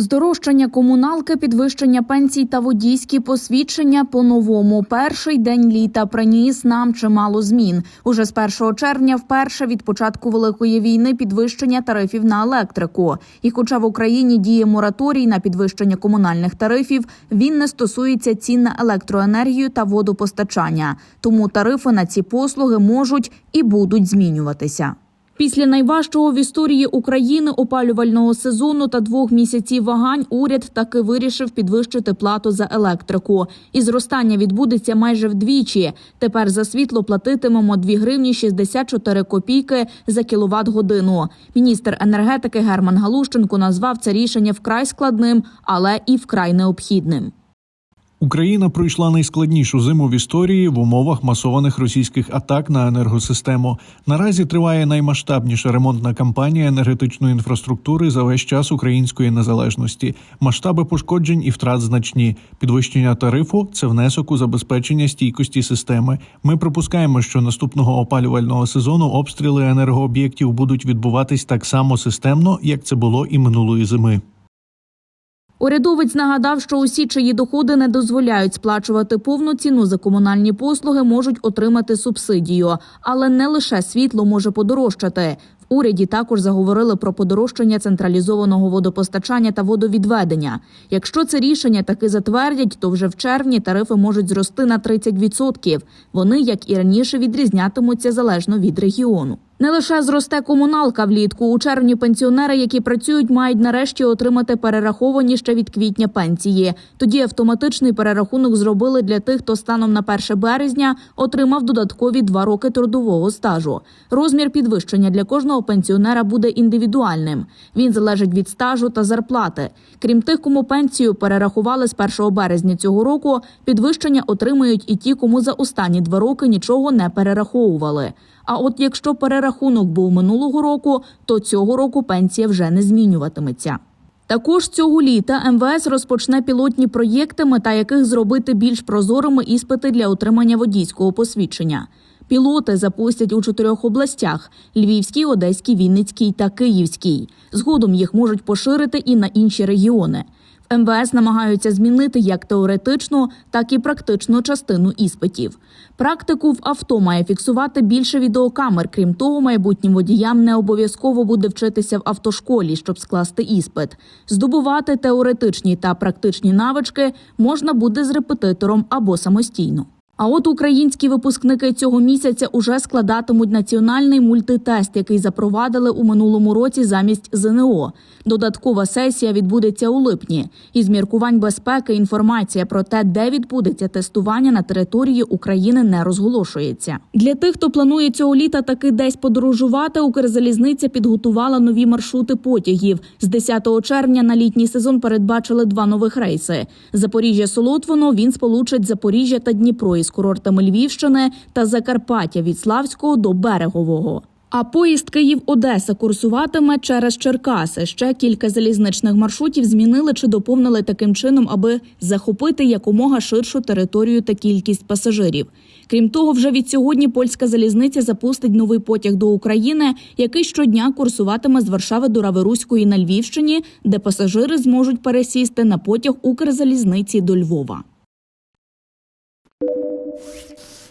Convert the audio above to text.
Здорожчання комуналки, підвищення пенсій та водійські посвідчення по-новому. Перший день літа приніс нам чимало змін. Уже з 1 червня, вперше від початку великої війни, підвищення тарифів на електрику. І, хоча в Україні діє мораторій на підвищення комунальних тарифів, він не стосується цін на електроенергію та водопостачання. Тому тарифи на ці послуги можуть і будуть змінюватися. Після найважчого в історії України опалювального сезону та двох місяців вагань уряд таки вирішив підвищити плату за електрику. І зростання відбудеться майже вдвічі. Тепер за світло платитимемо 2 гривні 64 копійки за кіловат годину. Міністр енергетики Герман Галущенко назвав це рішення вкрай складним, але і вкрай необхідним. Україна пройшла найскладнішу зиму в історії в умовах масованих російських атак на енергосистему. Наразі триває наймасштабніша ремонтна кампанія енергетичної інфраструктури за весь час української незалежності. Масштаби пошкоджень і втрат значні. Підвищення тарифу це внесок у забезпечення стійкості системи. Ми припускаємо, що наступного опалювального сезону обстріли енергооб'єктів будуть відбуватись так само системно, як це було і минулої зими. Урядовець нагадав, що усі, чиї доходи не дозволяють сплачувати повну ціну за комунальні послуги, можуть отримати субсидію, але не лише світло може подорожчати. В уряді також заговорили про подорожчання централізованого водопостачання та водовідведення. Якщо це рішення таки затвердять, то вже в червні тарифи можуть зрости на 30%. Вони, як і раніше, відрізнятимуться залежно від регіону. Не лише зросте комуналка влітку. У червні пенсіонери, які працюють, мають нарешті отримати перераховані ще від квітня пенсії. Тоді автоматичний перерахунок зробили для тих, хто станом на 1 березня отримав додаткові два роки трудового стажу. Розмір підвищення для кожного пенсіонера буде індивідуальним. Він залежить від стажу та зарплати. Крім тих, кому пенсію перерахували з 1 березня цього року, підвищення отримують і ті, кому за останні два роки нічого не перераховували. А от якщо перерахунок був минулого року, то цього року пенсія вже не змінюватиметься. Також цього літа МВС розпочне пілотні проєкти, мета яких зробити більш прозорими іспити для отримання водійського посвідчення. Пілоти запустять у чотирьох областях: Львівській, Одеській, Вінницькій та Київській. Згодом їх можуть поширити і на інші регіони. В МВС намагаються змінити як теоретичну, так і практичну частину іспитів. Практику в авто має фіксувати більше відеокамер. Крім того, майбутнім водіям не обов'язково буде вчитися в автошколі, щоб скласти іспит. Здобувати теоретичні та практичні навички можна буде з репетитором або самостійно. А от українські випускники цього місяця уже складатимуть національний мультитест, який запровадили у минулому році замість ЗНО. Додаткова сесія відбудеться у липні. Із міркувань безпеки інформація про те, де відбудеться тестування на території України, не розголошується. Для тих, хто планує цього літа таки десь подорожувати, Укрзалізниця підготувала нові маршрути потягів. З 10 червня на літній сезон передбачили два нових рейси. Запоріжжя Солотвино він сполучить Запоріжжя та Дніпро курортами Львівщини та Закарпаття від Славського до Берегового. А поїзд Київ-Одеса курсуватиме через Черкаси. Ще кілька залізничних маршрутів змінили чи доповнили таким чином, аби захопити якомога ширшу територію та кількість пасажирів. Крім того, вже від сьогодні польська залізниця запустить новий потяг до України, який щодня курсуватиме з Варшави до Раверуської на Львівщині, де пасажири зможуть пересісти на потяг Укрзалізниці до Львова. you